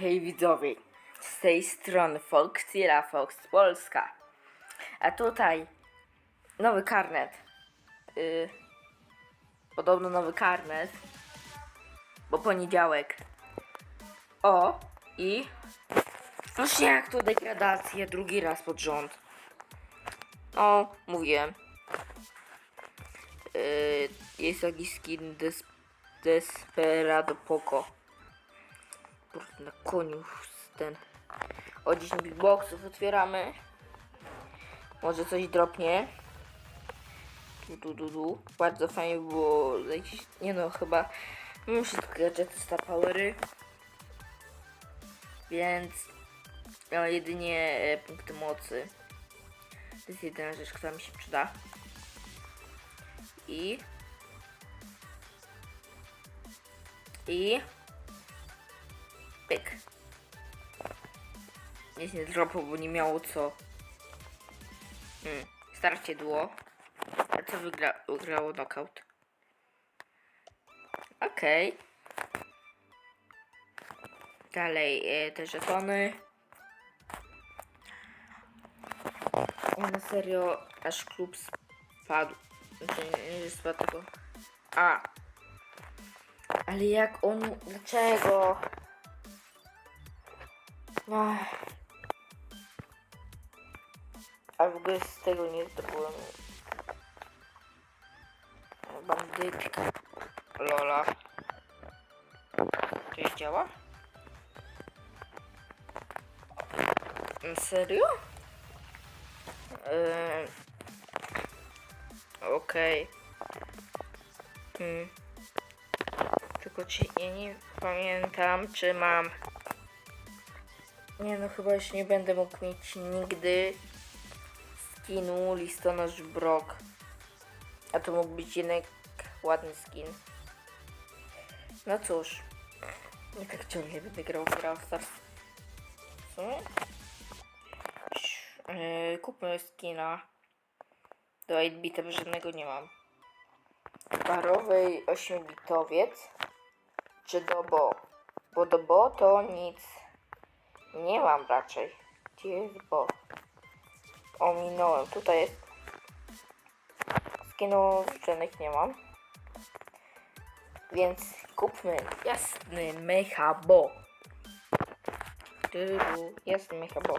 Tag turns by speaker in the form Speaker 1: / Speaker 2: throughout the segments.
Speaker 1: Hej widzowie, z tej strony Foxira Fox Polska. A tutaj nowy karnet. Yy, podobno nowy karnet. Bo poniedziałek. O i już jak to degradacja drugi raz pod rząd. O, mówiłem. Yy, jest jakiś skin des Desperado Poco. Kurde, na koniu ten. O 10 big boxów otwieramy. Może coś dropnie. Du, du, du, du. Bardzo fajnie było. jakiś- Nie no, chyba. Mam wszystkie gadżety Star Powery. Więc. No, jedynie e, punkty mocy. To jest jedyna rzecz, która mi się przyda. I. I. Pyk. Nie dropło, bo nie miało co. Hmm. Starcie duo. A co wygra wygrało knockout? Okej. Dalej e, te żetony. Nie, na serio, aż klub spadł. Znaczy, nie, nie spadł, tylko... A. Ale jak on... Dlaczego? Ach. A w ogóle z tego nie zdobyłem. Bandytka. Lola. To już działa? Serio? Eee, Okej. Hmm. Tylko czy ja nie pamiętam, czy mam. Nie no, chyba już nie będę mógł mieć nigdy skinu listonosz brok. A to mógł być jednak ładny skin. No cóż. Nie tak ciągle będę grał w Brawl Stars. Co? Yy, kupmy skina. Do 8-bita, bo żadnego nie mam. Parowej 8-bitowiec. Czy do bo? Bo do bo to nic nie mam raczej. Gdzie jest bo? Ominąłem. Tutaj jest. Skinów żadnych nie mam. Więc kupmy jasny mecha bo. Tyru, jasny mecha bo.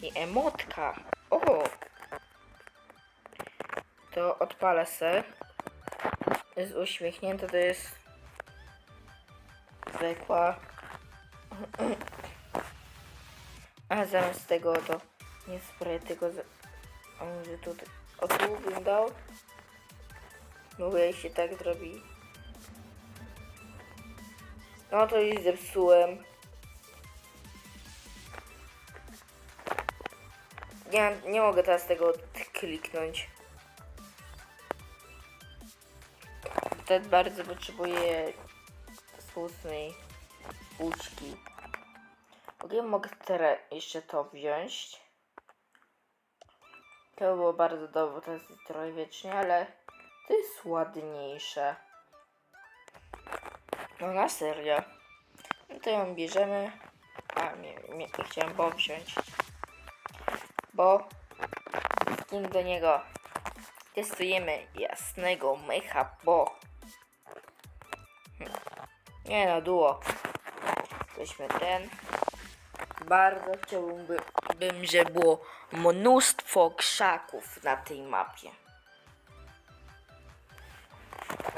Speaker 1: I emotka. O! To odpalę se. Jest uśmiechnięta, to jest zwykła. A zamiast tego to nie spray, tylko za... A. O tu bym dał? Mówię, się tak zrobi. No to już zepsułem. Nie, nie mogę teraz tego kliknąć. Ten bardzo potrzebuje słusznej łódźki. Okej, mogę teraz jeszcze to wziąć. To było bardzo dobre, to jest trochę wiecznie, ale to jest ładniejsze. No na serio. No to ją bierzemy. A, nie, nie chciałem bo wziąć. Bo skin do niego. Testujemy jasnego mecha bo. Hm. Nie no, duo. Weźmy ten. Bardzo chciałbym, by- bym, żeby było mnóstwo krzaków na tej mapie.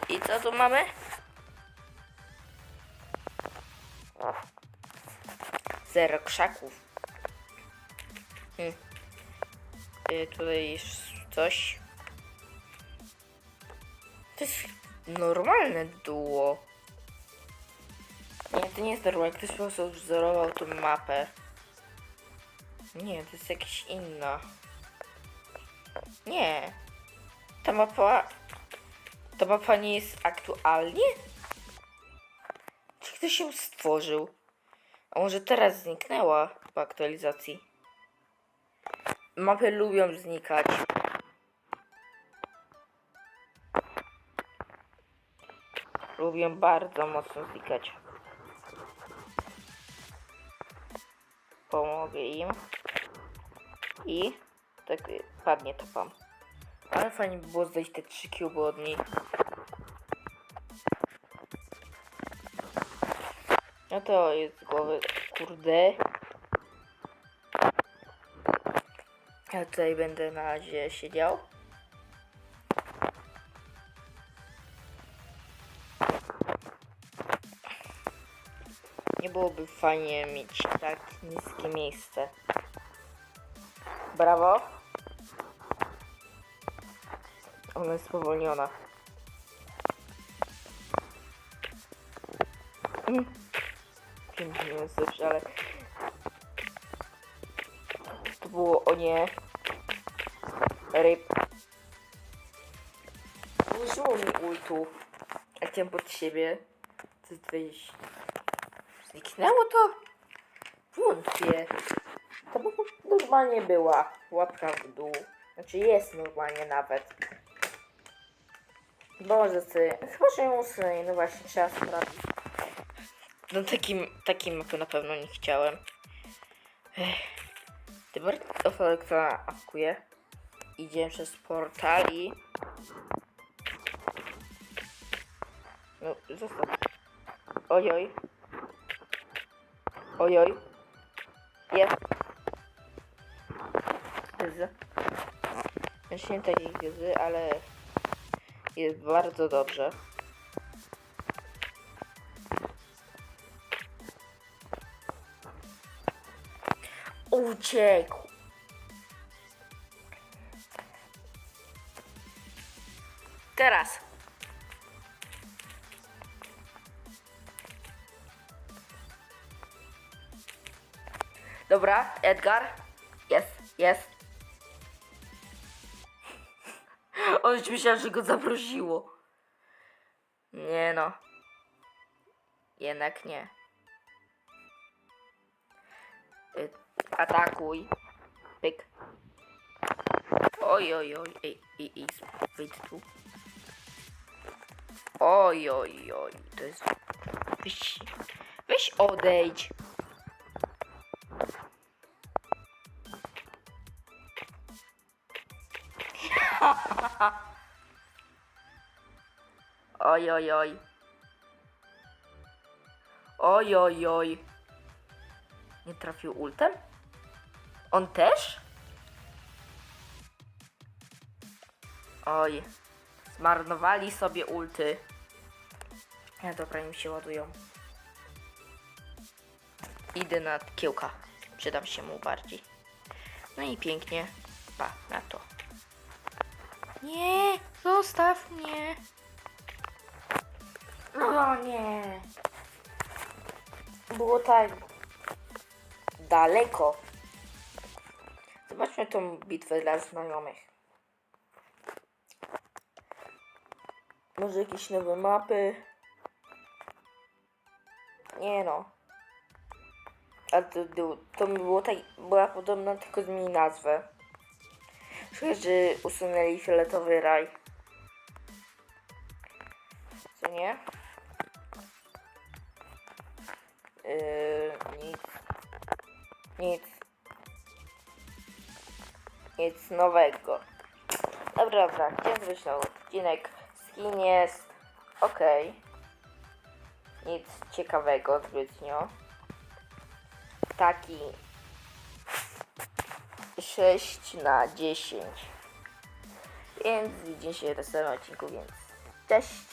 Speaker 1: I co tu mamy? Zero krzaków. Hmm. Tutaj jest coś. To jest normalne duo. Nie, to nie jest normalne. Ktoś po prostu wzorował tą mapę. Nie, to jest jakaś inna. Nie. Ta mapa... Ta mapa nie jest aktualnie? Czy ktoś ją stworzył? A może teraz zniknęła po aktualizacji? Mapy lubią znikać. Lubią bardzo mocno znikać. pomogę im. I tak padnie to pam. Ale fajnie by było zdać te trzy kuby od niej. No to jest głowy, kurde. Ja tutaj będę na razie siedział. Nie byłoby fajnie mieć tak niskie miejsce. Brawo. Ona jest spowolniona. Mm. Pięknie jest dobrze, ale... To było o nie. Ryb. Użyło mi ultu. Ja chciałem pod siebie. Co tutaj... Zniknęło to? Wątpię. Normalnie była łapka w dół. Znaczy jest normalnie nawet. Boże ty. Chyba, ją usunę. No właśnie, trzeba sprawdzić. No takim, takim mapy na pewno nie chciałem. Ech. Ty bardzo elektrona apkuje. Idziemy przez portal i... No, zostaw. Ojoj. Ojoj. Jest. Gzy. Znaczy nie takiej gzy, ale jest bardzo dobrze. Uciekł. Teraz. Dobra, Edgar. Jest, jest. On już myślał, że go zaprosiło. Nie no. Jednak nie. Y, Atakuj. Pyk. Oj, oj, oj. Ej, ej, ej, wyjdź tu. Oj, oj, oj. To jest... Weź, weź odejdź. Oj, oj, oj. Oj, oj, oj. Nie trafił ultem? On też? Oj. Zmarnowali sobie ulty. Ja dobra, im się ładują. Idę na kiełka. Przydam się mu bardziej. No i pięknie. Pa, na to. Nie, zostaw mnie. No nie. Było tak daleko. Zobaczmy tą bitwę dla znajomych. Może jakieś nowe mapy? Nie no. A to, to, to było tak, była podobna, tylko zmieni nazwę. Że usunęli fioletowy raj. Co nie? Yy, nic. Nic. Nic nowego. Dobra, dobra, chciałem zrobić odcinek. Skin jest ok. Nic ciekawego zbytnio. Taki 6 na 10. Więc widzimy się w następnym odcinku, więc cześć.